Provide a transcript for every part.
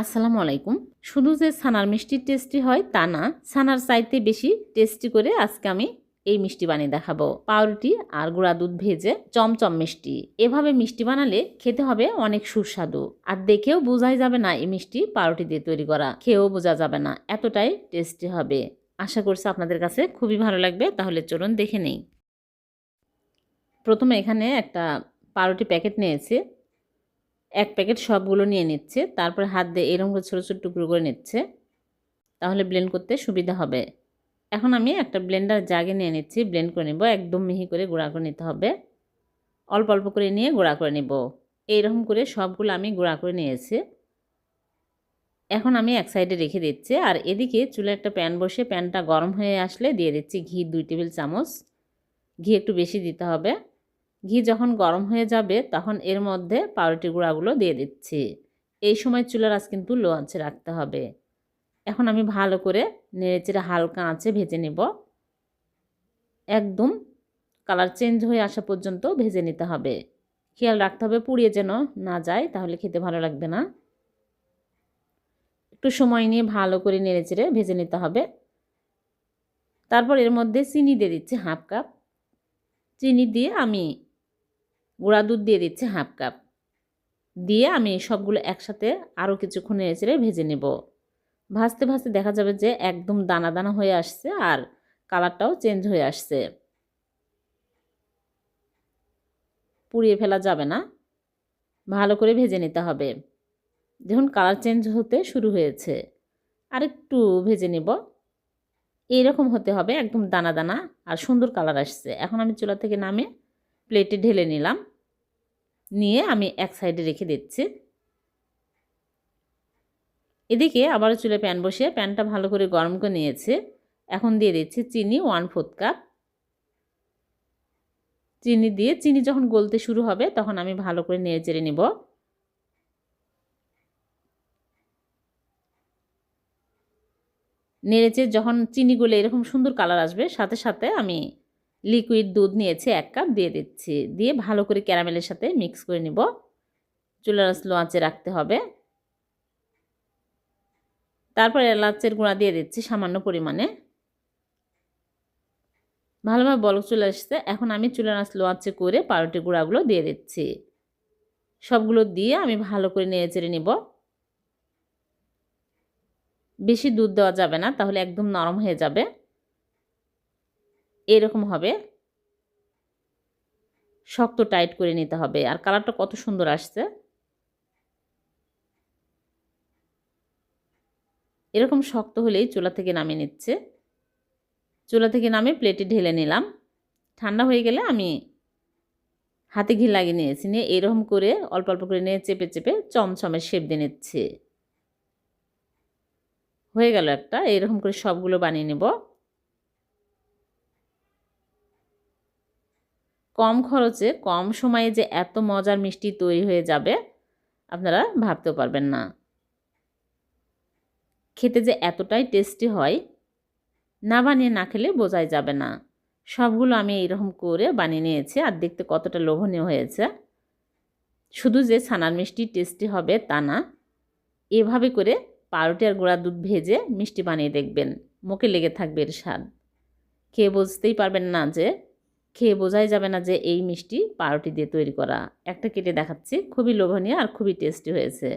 আসসালামু আলাইকুম। শুধু যে ছানার মিষ্টি টেস্টি হয় তা না, ছানার চাইতে বেশি টেস্টি করে আজকে আমি এই মিষ্টি বানিয়ে দেখাবো। পাউরুটি আর গুঁড়া দুধ ভেজে চমচম মিষ্টি। এভাবে মিষ্টি বানালে খেতে হবে অনেক সুস্বাদু। আর দেখেও বোঝাই যাবে না এই মিষ্টি পাউরুটি দিয়ে তৈরি করা। খেয়েও বোঝা যাবে না, এতটাই টেস্টি হবে। আশা করছি আপনাদের কাছে খুবই ভালো লাগবে, তাহলে চলুন দেখে নেই। প্রথমে এখানে একটা পাউরুটি প্যাকেট নিয়েছি। এক প্যাকেট সবগুলো নিয়ে নিচ্ছে, তারপর হাত দিয়ে এরকম করে ছোটো ছোটো টুকরো করে নিচ্ছে, তাহলে ব্লেন্ড করতে সুবিধা হবে। এখন আমি একটা ব্লেন্ডার জাগে নিয়ে নিচ্ছি ব্লেন্ড করে নেব, একদম মিহি করে গুঁড়া করে নিতে হবে। অল্প অল্প করে নিয়ে গুঁড়া করে নেব। এইরকম করে সবগুলো আমি গুঁড়া করে নিয়েছি। এখন আমি এক সাইডে রেখে দিচ্ছি, আর এদিকে চুলে একটা প্যান বসে প্যানটা গরম হয়ে আসলে দিয়ে দিচ্ছি ঘি, দুই টেবিল চামচ। ঘি একটু বেশি দিতে হবে। ঘি যখন গরম হয়ে যাবে, তখন এর মধ্যে পাউরুটি গুঁড়াগুলো দিয়ে দিচ্ছি। এই সময় চুলার আঁচ কিন্তু লো আঁচে রাখতে হবে। এখন আমি ভালো করে নেড়েচেড়ে হালকা আঁচে ভেজে নেব। একদম কালার চেঞ্জ হয়ে আসা পর্যন্ত ভেজে নিতে হবে। খেয়াল রাখতে হবে পুড়িয়ে যেন না যায়, তাহলে খেতে ভালো লাগবে না। একটু সময় নিয়ে ভালো করে নেড়েচেড়ে ভেজে নিতে হবে। তারপর এর মধ্যে চিনি দিয়ে দিচ্ছি হাফ কাপ। চিনি দিয়ে আমি গুঁড়া দুধ দিয়ে দিচ্ছি হাফ কাপ। দিয়ে আমি সবগুলো একসাথে আরও কিছুক্ষণ নেড়েচেড়ে ভেজে নেব। ভাজতে ভাজতে দেখা যাবে যে একদম দানা দানা হয়ে আসছে আর কালারটাও চেঞ্জ হয়ে আসছে। পুড়িয়ে ফেলা যাবে না। ভালো করে ভেজে নিতে হবে। দেখুন কালার চেঞ্জ হতে শুরু হয়েছে। আর একটু ভেজে নেব। এইরকম হতে হবে একদম দানা দানা আর সুন্দর কালার আসছে। এখন আমি চুলা থেকে নামে প্লেটে ঢেলে নিলাম। নিয়ে আমি এক সাইডে রেখে দিচ্ছি। এদিকে আবার চুলে প্যান বসিয়ে প্যানটা ভালো করে গরম করে নিয়েছে। এখন দিয়ে দিচ্ছি চিনি ওয়ান ফোর্থ কাপ। চিনি দিয়ে, চিনি যখন গলতে শুরু হবে তখন আমি ভালো করে নেড়ে চেড়ে নেব। নেড়েচে যখন চিনি গলে এরকম সুন্দর কালার আসবে, সাথে সাথে আমি লিকুইড দুধ নিয়েছি এক কাপ দিয়ে দিচ্ছি। দিয়ে ভালো করে ক্যারামেলের সাথে মিক্স করে নিব। চুলার স্লো আঁচে রাখতে হবে। তারপর এলাচের গুঁড়া দিয়ে দিচ্ছি সামান্য পরিমাণে। ভালোভাবে বলক চলে আসছে। এখন আমি চুলার আঁচ লো আঁচে করে পাউরুটি গুঁড়াগুলো দিয়ে দিচ্ছি। সবগুলো দিয়ে আমি ভালো করে নেড়ে চেড়ে নিব। বেশি দুধ দেওয়া যাবে না, তাহলে একদম নরম হয়ে যাবে। এরকম হবে। শক্ত টাইট করে নিতে হবে। আর কালারটা কত সুন্দর আসছে। এরকম শক্ত হলেই চুলা থেকে নামিয়ে নিচ্ছে। চুলা থেকে নামিয়ে প্লেটে ঢেলে নিলাম। ঠান্ডা হয়ে গেলে আমি হাতে ঘি লাগিয়ে নিয়েছি। নিয়ে এরকম করে অল্প অল্প করে নিয়ে চেপে চেপে চমচমের শেপ দিয়ে নিচ্ছে। হয়ে গেল একটা। এরকম করে সবগুলো বানিয়ে নেব। কম খরচে, কম সময়ে যে এত মজার মিষ্টি তৈরি হয়ে যাবে, আপনারা ভাবতেও পারবেন না। খেতে যে এতটাই টেস্টি হয়, না বানিয়ে না খেলে বোঝাই যাবে না। সবগুলো আমি এইরকম করে বানিয়ে নিয়েছি আর দেখতে কতটা লোভনীয় হয়েছে। শুধু যে ছানার মিষ্টি টেস্টি হবে তা না, এভাবে করে পাউরুটি আর গুঁড়া দুধ ভেজে মিষ্টি বানিয়ে দেখবেন। মুখে লেগে থাকবে এর স্বাদ। খেয়ে বুঝতেই পারবেন না যে খেয়ে বোঝাই যাবে না যে এই মিষ্টি পাউরুটি দিয়ে তৈরি করা। একটা কেটে দেখাচ্ছি, খুবই লোভনীয় আর খুবই টেস্টি হয়েছে।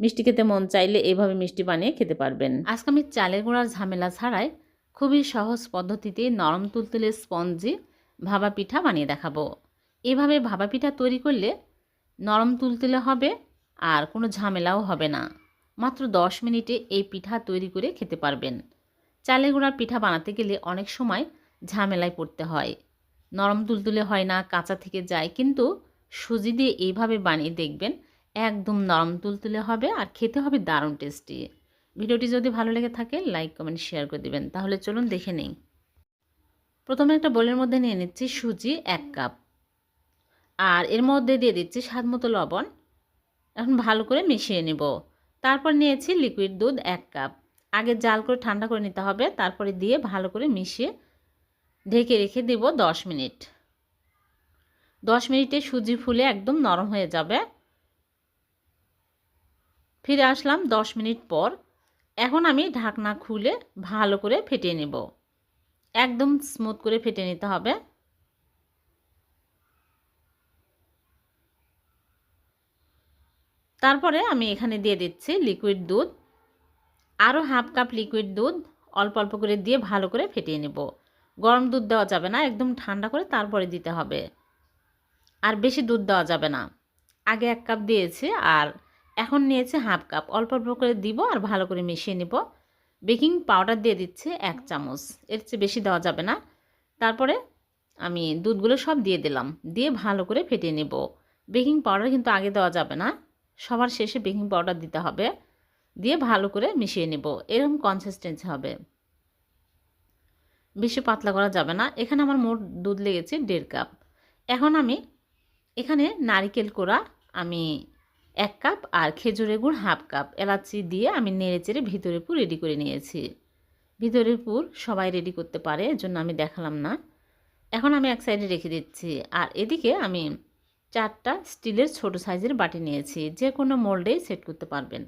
মিষ্টি খেতে মন চাইলে এইভাবে মিষ্টি বানিয়ে খেতে পারবেন। আজকে আমি চালের গুঁড়ার ঝামেলা ছাড়াই খুবই সহজ পদ্ধতিতে নরম তুলতুলে স্পঞ্জি ভাবা পিঠা বানিয়ে দেখাবো। এভাবে ভাবা পিঠা তৈরি করলে নরম তুলতুলে হবে আর কোনো ঝামেলাও হবে না। মাত্র দশ মিনিটে এই পিঠা তৈরি করে খেতে পারবেন। চালের গুঁড়ার পিঠা বানাতে গেলে অনেক সময় ঝামেলায় পড়তে হয়। নরম তুলতুলে হয় না, কাঁচা থেকে যায়। কিন্তু সুজি দিয়ে এইভাবে বানিয়ে দেখবেন, একদম নরম তুলতুলে হবে আর খেতে হবে দারুণ টেস্টি ভিডিওটি যদি ভালো লেগে থাকে লাইক কমেন্ট শেয়ার করে দেবেন। তাহলে চলুন দেখে নেই। প্রথমে একটা বোলের মধ্যে নিয়ে নিচ্ছি সুজি এক কাপ। আর এর মধ্যে দিয়ে দিচ্ছি স্বাদ মতো লবণ। এখন ভালো করে মিশিয়ে নেব। তারপর নিয়েছি লিকুইড দুধ এক কাপ। আগে জাল করে ঠান্ডা করে নিতে হবে। তারপরে দিয়ে ভালো করে মিশিয়ে ঢেকে রেখে দেব দশ মিনিট। দশ মিনিটে সুজি ফুলে একদম নরম হয়ে যাবে। ফিরে আসলাম দশ মিনিট পর। এখন আমি ঢাকনা খুলে ভালো করে ফেটিয়ে নেব। একদম স্মুথ করে ফেটে নিতে হবে। তারপরে আমি এখানে দিয়ে দিচ্ছি লিকুইড দুধ। আরও হাফ কাপ লিকুইড দুধ অল্প অল্প করে দিয়ে ভালো করে ফেটিয়ে নেব। গরম দুধ দেওয়া যাবে না, একদম ঠান্ডা করে তারপরে দিতে হবে। আর বেশি দুধ দেওয়া যাবে না। আগে এক কাপ দিয়েছি আর এখন নিয়েছে হাফ কাপ। অল্প অল্প করে দিব আর ভালো করে মিশিয়ে নিব। বেকিং পাউডার দিয়ে দিচ্ছে এক চামচ। এর চেয়ে বেশি দেওয়া যাবে না। তারপরে আমি দুধগুলো সব দিয়ে দিলাম। দিয়ে ভালো করে ফেটিয়ে নেব। বেকিং পাউডার কিন্তু আগে দেওয়া যাবে না। সবার শেষে বেকিং পাউডার দিতে হবে। দিয়ে ভালো করে মিশিয়ে নেব। এরকম কনসিস্টেন্সি হবে। বেশি পাতলা করা যাবে না। এখানে আমার মোট দুধ লেগেছে দেড় কাপ। এখন আমি এখানে নারিকেল কোড়া আমি এক কাপ আর খেজুরের গুড় হাফ কাপ এলাচি দিয়ে আমি নেড়ে চেড়ে ভিতরে পুর রেডি করে নিয়েছি। ভিতরের পুর সবাই রেডি করতে পারে এর জন্য আমি দেখালাম না। এখন আমি এক সাইডে রেখে দিচ্ছি আর এদিকে আমি চারটা স্টিলের ছোট সাইজের বাটি নিয়েছি, যে কোনো মোল্ডেই সেট করতে পারবেন।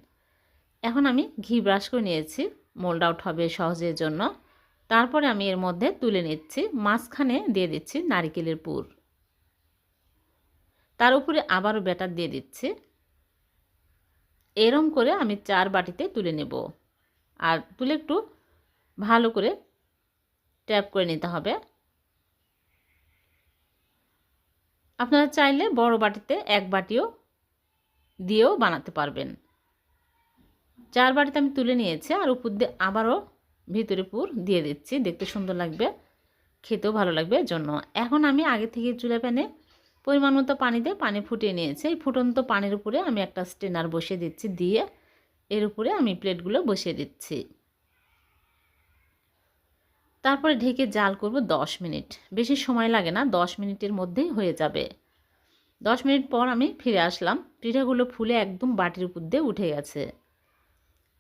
এখন আমি ঘি ব্রাশ করে নিয়েছি, মোল্ড আউট হবে সহজের জন্য। তারপরে আমি এর মধ্যে তুলে নিচ্ছি, মাঝখানে দিয়ে দিচ্ছি নারিকেলের পুর। তার উপরে আবারও ব্যাটার দিয়ে দিচ্ছি। এরম করে আমি চার বাটিতে তুলে নেব। আর তুলে একটু ভালো করে ট্যাপ করে নিতে হবে। আপনারা চাইলে বড় বাটিতে এক বাটিও দিয়েও বানাতে পারবেন। চার বাটিতে আমি তুলে নিয়েছি, আর উপর দিয়ে আবারও ভিতরে পুর দিয়ে দিচ্ছি, দেখতে সুন্দর লাগবে, খেতেও ভালো লাগবে জন্য। এখন আমি আগে থেকে চুলা প্যানে পরিমাণ মতো পানি দিয়ে পানি ফুটিয়ে নিয়েছি। এই ফুটন্ত পানির উপরে আমি একটা স্টেনার বসিয়ে দিচ্ছি, দিয়ে এর উপরে আমি প্লেটগুলো বসিয়ে দিচ্ছি। তারপরে ঢেকে জাল করব দশ মিনিট। বেশি সময় লাগে না, দশ মিনিটের মধ্যেই হয়ে যাবে। দশ মিনিট পর আমি ফিরে আসলাম। পিঠাগুলো ফুলে একদম বাটির উপর দিয়ে উঠে গেছে।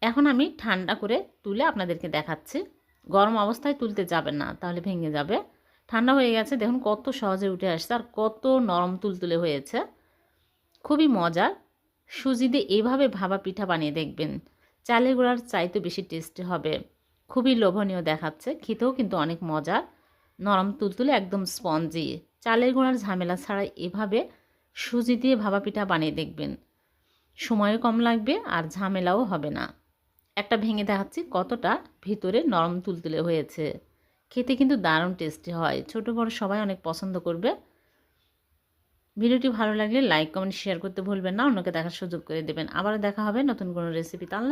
এখন আমি ঠান্ডা করে তুলে আপনাদেরকে দেখাচ্ছি। গরম অবস্থায় তুলতে যাবেন না, তাহলে ভেঙে যাবে। ঠান্ডা হয়ে গেছে, দেখুন কত সহজে উঠে আসছে আর কত নরম তুলতুলে হয়েছে। খুবই মজার। সুজি দিয়ে এভাবে ভাবা পিঠা বানিয়ে দেখবেন। চালের গুঁড়ার চাইতে বেশি টেস্টি হবে। খুবই লোভনীয় দেখাচ্ছে, খেতেও কিন্তু অনেক মজার। নরম তুলতুলে একদম স্পঞ্জি চালের গুঁড়ার ঝামেলা ছাড়া এভাবে সুজি দিয়ে ভাবা পিঠা বানিয়ে দেখবেন। সময়ও কম লাগবে আর ঝামেলাও হবে না। একটা ভেঙে দেখাচ্ছি কতটা ভিতরে নরম তুলতুলে হয়েছে। খেতে কিন্তু দারুণ টেস্টি হয়। ছোট, বড় সবাই অনেক পছন্দ করবে। ভিডিওটি ভালো লাগলে লাইক কমেন্ট শেয়ার করতে ভুলবেন না। অন্যকে দেখার সুযোগ করে দেবেন। আবার দেখা হবে নতুন কোনো রেসিপি আল্লাহ